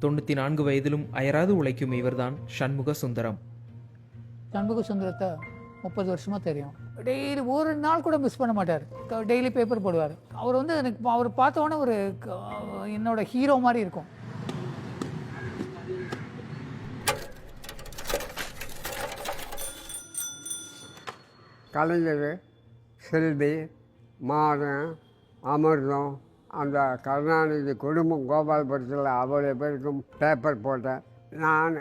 தொண்ணூற்றி நான்கு வயதிலும் அயராது உழைக்கும் இவர்தான் சண்முக சுந்தரம். சண்முக சுந்தரத்தை முப்பது வருஷமாக தெரியும். டெய்லி ஒரு நாள் கூட மிஸ் பண்ண மாட்டார். டெய்லி பேப்பர் போடுவார். அவர் வந்து எனக்கு அவர் பார்த்த உடனே ஒரு க- என்னோட ஹீரோ மாதிரி இருக்கும். கலைஞர் செல்வி மாறன் அமிர்தம் அந்த கருணாநிதி குடும்பம் கோபாலபுரத்தில் அவ்வளோ பேருக்கும் பேப்பர் போட்டேன். நான்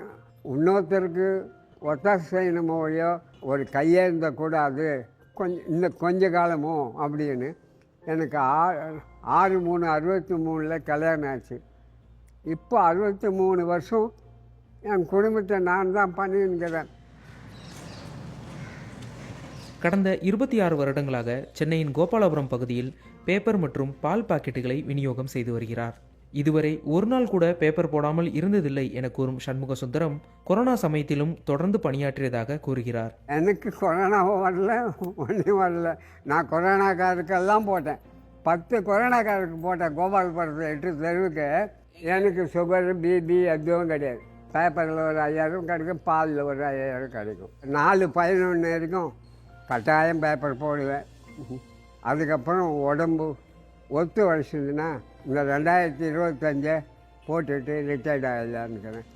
இன்னொருத்தருக்கு ஒத்தாசு செய்யணுமோ ஒழியோ ஒரு கையேந்த கூடாது கொஞ்சம் இந்த கொஞ்ச காலமோ அப்படின்னு எனக்கு ஆ- ஆறு மூணு அறுபத்தி மூணில் கல்யாணம் ஆச்சு. இப்போ அறுபத்தி மூணு வருஷம் என் குடும்பத்தை நான் தான் பண்ணியிருக்கிறேன் கடந்த இருபத்தி ஆறு வருடங்களாக சென்னையின் கோபாலபுரம் பகுதியில் பேப்பர் மற்றும் பால் பாக்கெட்டுகளை விநியோகம் செய்து வருகிறார். இதுவரை ஒரு நாள் கூட பேப்பர் போடாமல் இருந்ததில்லை என கூறும் சண்முக சுந்தரம் கொரோனா சமயத்திலும் தொடர்ந்து பணியாற்றியதாக கூறுகிறார். எனக்கு கொரோனாவும் வரல ஒன்றும் வரல. நான் கொரோனாக்காருக்கெல்லாம் போட்டேன். பத்து கொரோனாக்காருக்கு போட்டேன் கோபாலபுரத்தில் எட்டு தெருவுக்கு. எனக்கு சுகர் பிபி எதுவும் கிடையாது. பேப்பரில் ஒரு ஐயாயிரம் கிடைக்கும் பாலில் ஒரு ஐயாயிரம் கிடைக்கும். நாலு பதினொன்று வரைக்கும் கட்டாயம் பேப்பர் போடுவேன். அதுக்கப்புறம் உடம்பு ஒத்து வலிச்சதுன்னா இந்த ரெண்டாயிரத்தி இருபத்தஞ்சை போட்டுட்டு ரிட்டையர்ட் ஆகலான்னுக்கிறேன்